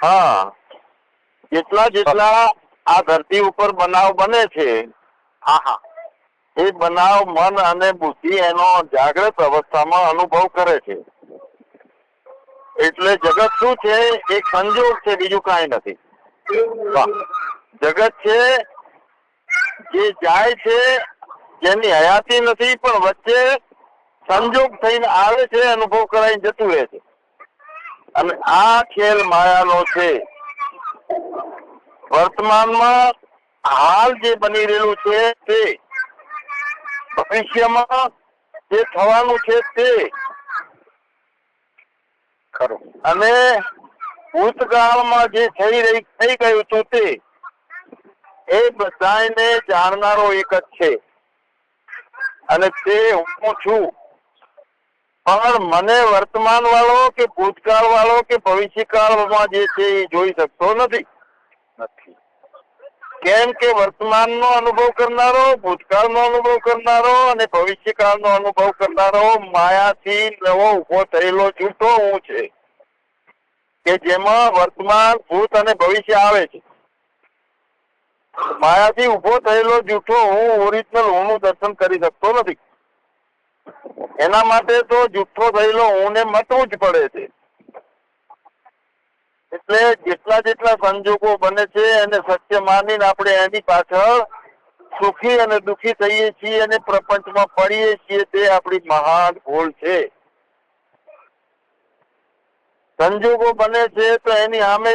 હા. જેટલા જેટલા આ ધરતી ઉપર બનાવ બને છે એ બનાવ મન અને બુદ્ધિ એનો જાગ્રત અવસ્થામાં અનુભવ કરે છે. એટલે જગત શું છે એક સંજોગ છે બીજું કઈ નથી. જગત છે જે જાય છે જેની હયાતી નથી પણ વચ્ચે સંજોગ થઈને આવે છે, અનુભવ કરાઈને જતું રહે છે. અને આ ખેલ માયાનો છે. વર્તમાનમાં હાલ જે બની રહેલું છે તે ભવિષ્યમાં જે થવાનું છે તે ખરું. અને ભૂતકાળમાં જે થઈ રહી, થઈ ગયું હતું તે, એ બધાને જાણનારો એક જ છે. અને તે હું છું. પણ મને વર્તમાન વાળો કે ભૂતકાળ વાળો કે ભવિષ્યકાળમાં જે છે એ જોઈ શકતો નથી. કેમ કે વર્તમાનનો અનુભવ કરનારો, ભૂતકાળનો અનુભવ કરનારો અને ભવિષ્યકાળનો અનુભવ કરનારો માયાથી નવો ઊભો થયેલો જૂઠો હું છે. કે જેમાં વર્તમાન, ભૂત અને ભવિષ્ય આવે છે. માયાથી ઊભો થયેલો જૂઠો હું ઓરિજિનલ હું દર્શન કરી શકતો નથી. એના માટે તો જુઠ્ઠો થયેલો હું ને મટવું જ પડે છે. એટલે જેટલા જેટલા સંજોગો બને છે એને સત્ય માનીને આપણે એની પાછળ સુખી અને દુખી થઈએ છીએ અને પ્રપંચમાં પડીએ છીએ તે આપણી મહાન ભૂલ છે. સંજોગો બને છે તો એની સામે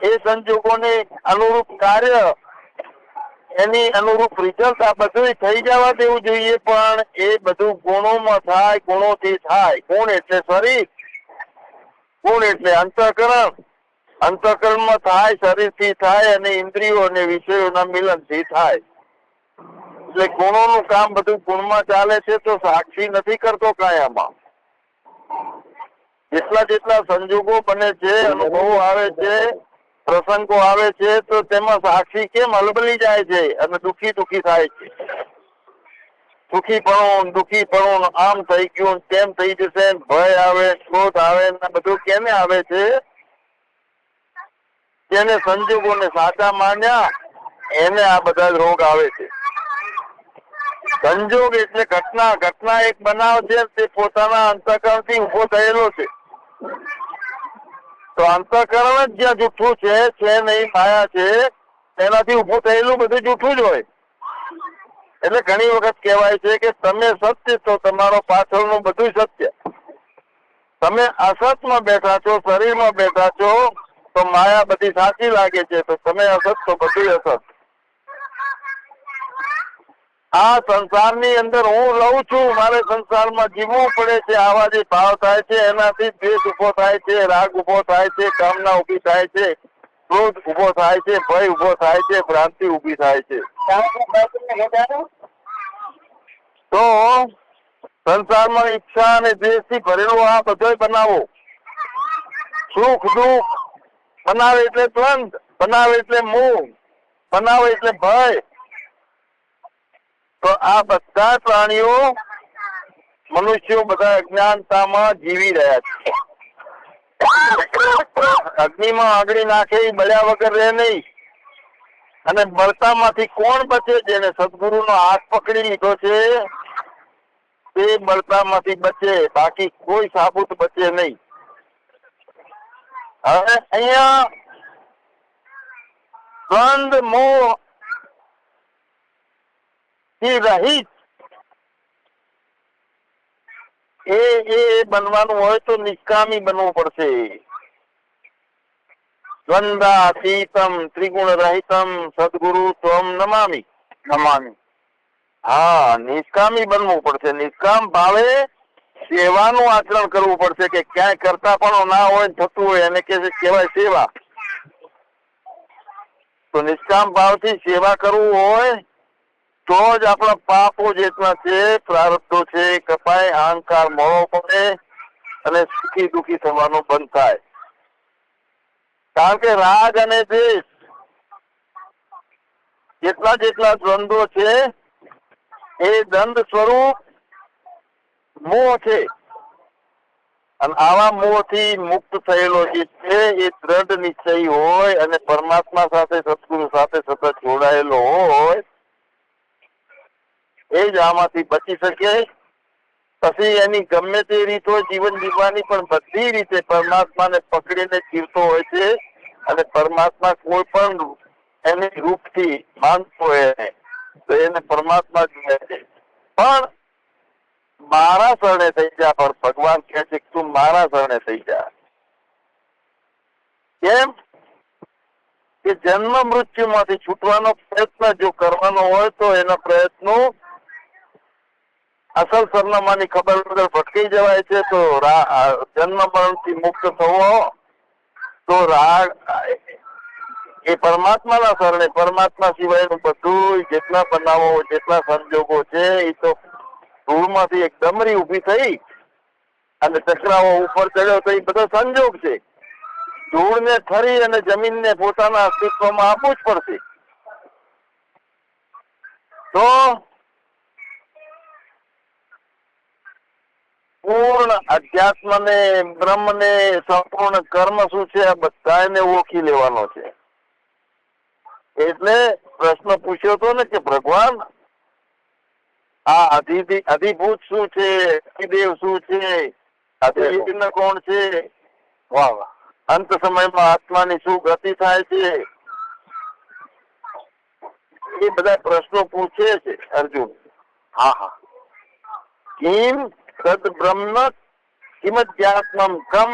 એ સંજોગોને અનુરૂપ કાર્ય એની અનુરૂપ રિઝલ્ટ આ બધું થઈ જવા દેવું જોઈએ, પણ એ બધું ગુણોમાં થાય, ગુણોથી થાય. ગુણ એટલે શરીર. ગુણ એટલે અંતઃકરણ. અંતઃકરણમાં થાય, શરીરથી થાય અને ઇન્દ્રિયો અને વિષયોના મિલનથી થાય. એટલે ગુણોનું કામ બધું ગુણમાં ચાલે છે તો સાક્ષી નથી કરતો કાંઈ આમાં જેટલા જેટલા સંજોગો બને છે, અનુભવો આવે છે પ્રસંગો આવે છે તો તેમાં સાક્ષી કેમ હલબલી જાય છે અને દુખી દુખી થાય છે? સુખી પણ દુખી પણ આમ થઈ ગયું, તેમ થઈ જશે, ભય આવે, ક્રોધ આવે બધું કેને આવે છે? તેને સંજોગોને સાચા માન્યા, એને આ બધા રોગ આવે છે. સંજોગ એટલે ઘટના ઘટના એક બનાવ છે, તે પોતાના અંતઃકરણથી ઊભો થયેલો છે. તો અંતઃકરણ જ જ્યાં જૂઠું છે છે નહીં, માયા છે, તેનાથી ઉભું થયેલું બધું જૂઠું જ હોય. એટલે ઘણી વખત કહેવાય છે કે તમે સત્ય છો, તમારો પાછળનું બધું સત્ય. તમે અસતમાં બેઠા છો, શરીરમાં બેઠા છો, તો માયા બધી સાચી લાગે છે, તો તમે અસત તો બધું અસત. આ સંસારની અંદર હું લઉં છું, મારે સંસારમાં જીવવું પડે છે, આવા જે ભાવ થાય છે, એનાથી દ્વેષ ઊભો થાય છે, રાગ ઊભો થાય છે, કામના ઊભી થાય છે, ક્રોધ ઊભો થાય છે, ભય ઊભો થાય છે, ભ્રાંતિ ઊભી થાય છે. તો સંસારમાં ઈચ્છા અને દ્વેષથી ભરેલો આ બધોય બનાવો. સુખ, દુઃખ, બનાવે એટલે દ્વંદ, બનાવે એટલે મોહ, બનાવે એટલે ભય તો આ બધા પ્રાણીઓ મનુષ્યો બધા અજ્ઞાનતામાં જીવી રહ્યા છે. અગ્નિમાં આગળી નાખે એ બળ્યા વગર રહે નહીં. અને બળતામાંથી કોણ બચે જેને સદગુરુનો હાથ પકડી લીધો છે, તે બળતામાંથી બચે. બાકી કોઈ સાબુત બચે નહીં. હવે અહીંયા દ્વંદ મોહ રહિત. એ એ બનવાનું હોય તો નિષ્કામી બનવું પડશે. દ્વંદાતીતમ ત્રિગુણ રહિતમ સદગુરુ ત્વમ નમામી. નમામી. હા નિષ્કામી બનવું પડશે. નિષ્કામ ભાવે સેવાનું આચરણ કરવું પડશે કે ક્યાંય કરતા પણ ના હોય થતું હોય, એને કે કહેવાય સેવા. તો નિષ્કામ ભાવથી સેવા કરવું હોય તો જ આપણા પાપો જેટલા છે, પ્રારબ્ધો છે, કપાય, અહંકાર મોળો પડે અને સુખી દુખી થવાનું બંધ થાય. કારણ કે રાગ અને દેશ જેટલા જેટલા દ્વંદો છે, એ દંડ સ્વરૂપ મોહ છે. અને આવા મોહથી મુક્ત થયેલો જે છે, એ દ્રઢ નિશ્ચય હોય અને પરમાત્મા સાથે, સદગુરુ સાથે સતત જોડાયેલો હોય એ જ આમાંથી બચી શકે. પછી એની ગમે તે રીતો જીવન જીવવાની પણ બધી રીતે પરમાત્માને પકડીને જીવતો હોય છે અને પરમાત્મા કોઈ પણ એને રૂપથી માનતો તો એને પરમાત્મા જ છે. પણ મારા શરણે થઈ જા, પણ ભગવાન કહે છે તું મારા શરણે થઈ જા. કેમ? કે જન્મ મૃત્યુમાંથી છૂટવાનો પ્રયત્ન જો કરવાનો હોય તો એના પ્રયત્નો અસલ સરનામાની ખબર વગર ભટકી જવાય છે, તો જન્મ મરણથી મુક્ત થવો, તો રાગ એ પરમાત્માના શરણે, પરમાત્મા સિવાયનું બધું જેટલા બનાવો, જેટલા સંજોગો છે, એ તો ધૂળમાંથી એક ડમરી ઊભી થઈ અને ચકરાઓ ઉપર ચડ્યો તો એ બધો સંજોગ છે. ધૂળને ઠરી અને જમીનને પોતાના અસ્તિત્વમાં આપવું જ પડશે. તો પૂર્ણ બ્રહ્મ ને સંપૂર્ણ કર્મ શું છે? આ બધા ઓળખી લેવાનો છે. એટલે પ્રશ્ન પૂછ્યો હતો ને કે ભગવાન, આ અધિ અધિભૂત શું છે? અધિદેવ શું છે? અધિયજ્ઞ કોણ છે? વાહ વાહ. અંત સમયમાં આત્માની શું ગતિ થાય છે? એ બધા પ્રશ્નો પૂછે છે અર્જુન. હા હા. કિમ તદ બ્રહ્મ કિમધ્યાત્મમ કમ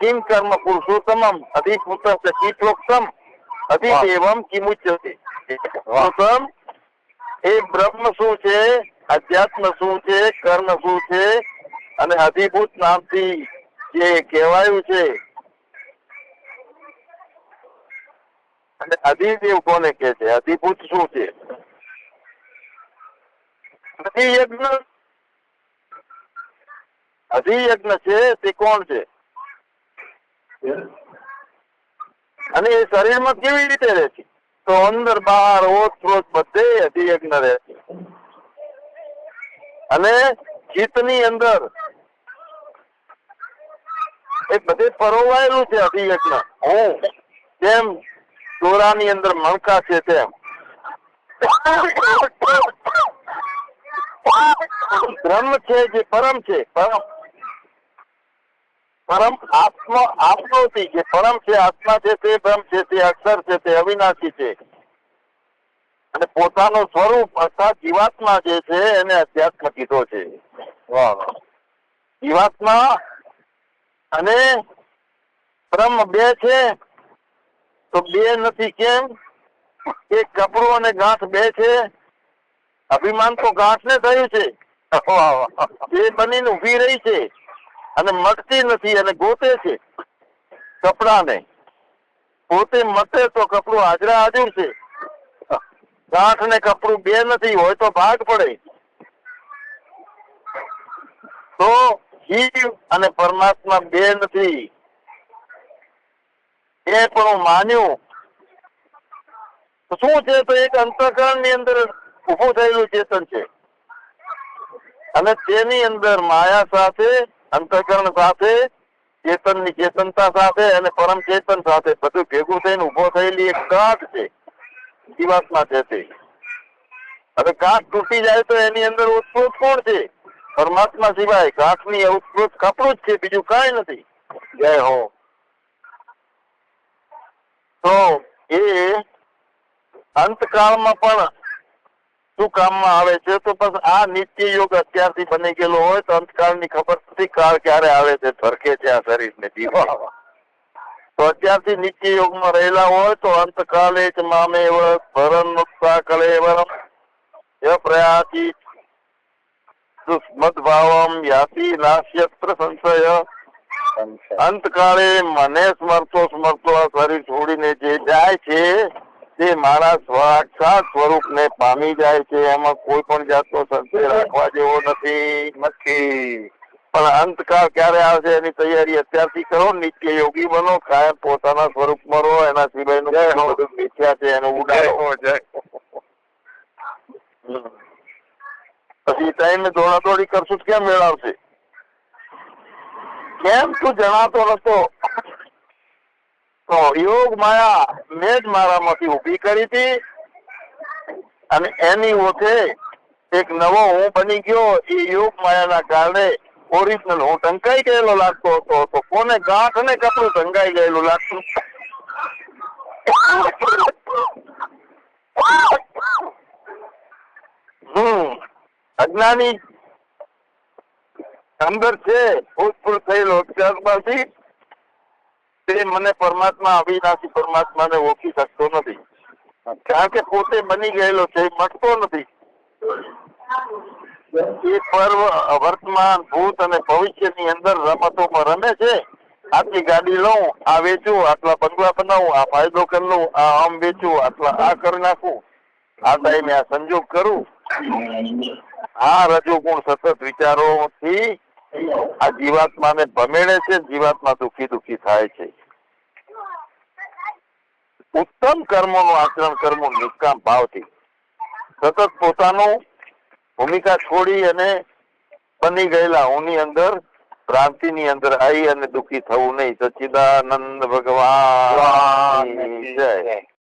કિમ કર્મ પુરુષોત્તમમ અધિભૂત કીટોક્તમ અધિદેવમ કિમુચ્યતે પુરુષોત્તમ એ બ્રહ્મ શું છે અધ્યાત્મ શું છે કર્મ શું છે અને અધિભૂત નામથી જે કહેવાયું છે અને અધિદેવ કોને કે છે? અધિભૂત શું છે? અધિયજ્ઞ અધિયજ્ઞ છે તે કોણ છે? અને એ શરીરમાં કેવી રીતે રહે છે? તો અંદર બહાર ઓત બધે અધિયજ્ઞ રહે છે. અને ચિત્તની અંદર એ બધે પરોવાયેલું છે અધિયજ્ઞ હું જેમ દોરાની અંદર મણકા છે તેમ. બ્રહ્મ છે જે પરમ છે પરમ. પરમ આત્મ આપનોથી જે પરમ છે, આત્મા છે તે બ્રહ્મ છે, તે અક્ષર છે, તે અવિનાશી છે. અને પોતાનું સ્વરૂપ અર્થાત જીવાત્મા જે છે, એને અધ્યાત્મ કીધો છે. જીવાત્મા અને બ્રહ્મ બે છે, તો બે નથી કેમ? એક કપડું અને ગાંઠ બે છે. અભિમાન તો ગાંઠ ને થયું છે. એ બનીને ઊભી રહી છે. અને મટતી નથી, અને ગોતે છે. કપડાને પોતે મટે તો કપડું હાજરા હાજર છે. ગાંઠ ને કપડું બે નથી, હોય તો ભાગ પડે. તો જીવ અને પરમાત્મા બે નથી. એ પણ હું માન્યું. શું છે? તો એક અંતઃકરણની અંદર ઉભું થયેલું ચેતન છે. અને તેની અંદર માયા સાથે અંતઃકરણ સાથે ચેતનની ચેતનતા સાથે અને પરમ ચેતન સાથે બધું ભેગું થઈને ઊભો થયેલી એક ગાંઠ છે, જીવાત્મા છે તે. હવે ગાંઠ તૂટી જાય તો એની અંદર ઉત્કૃત કોણ છે? પરમાત્મા સિવાય કાઠની ઉત્કૃત કપડું જ છે, બીજું કઈ નથી. જય હો. તો એ અંતકાળમાં પણ શું કામમાં આવે છે તો બસ આ નિત્ય યોગ અત્યારથી બની ગયેલો હોય તો અંતકાળની ખબર નથી કાળ ક્યારે આવે છે? ફરકે છે આ શરીરને જીવવા તો અત્યારથી નિત્ય યોગમાં રહેલા હોય તો અંતકાલે જ મામે ભરણ કલેવરમ ય પ્રયાતિ દુષ્મદભાવમ યાસી નાશ્યત્ર સંશય. અંતકાળે મને સ્મરતો સ્મરતો આ શરીર છોડીને જે જાય છે તે મારા સાક્ષાત સ્વરૂપને પામી જાય છે એમાં કોઈ પણ જાતનો સંશય રાખવા જેવો નથી નથી. પણ અંતકાળ ક્યારે આવશે એની તૈયારી અત્યારથી કરો નિત્ય યોગી બનો કાયમ પોતાના સ્વરૂપમાં રહો એના સિવાયનું બધું મિથ્યા છે એનું ઉડાડો. પછી ટાઈમે દોડાદોડી કરશું કેમ મેળવશે કેમ તું જણાતો નતો? તો યોગ માયા મેં જ મારામાંથી ઊભી કરી હતી અને એની ઓછે એક નવો હું બની ગયો. એ યોગ માયાના કારણે ઓરિજિનલ હું ટંકાઈ ગયેલો લાગતો હતો. તો કોને ગાંઠ અને કપડું ટંકાઈ ગયેલું લાગતું? હમ, અજ્ઞાની અંદર છે, ભૂતપૂર્વ થયેલો ત્યારબાદથી તે મને પરમાત્મા અવિનાશી પરમાત્માને ઓળખી શકતો નથી. કારણ કે પોતે બની ગયેલો છે મટતો નથી. એ પર્વ વર્તમાન, ભૂત અને ભવિષ્યની અંદર રમતોમાં રમે છે. આટલી ગાડી લઉં, આ વેચું, આટલા બંગલા બનાવું, આ ફાયદો કરી લઉં, આ આમ વેચું, આટલા આ કરી નાખું. આ ટાઈમે આ સંજોગ કરું. આ રજોગુણ સતત વિચારોથી આ જીવાત્માને ભમેડે છે જીવાત્મા દુખી દુખી થાય છે. ઉત્તમ કર્મોનું આચરણ કરવું નિષ્કામ ભાવથી. સતત પોતાનું ભૂમિકા છોડી અને બની ગયેલા હુંની અંદર ક્રાંતિ ની અંદર આવી અને દુખી થવું નહીં. સચિદાનંદ ભગવાન. જય.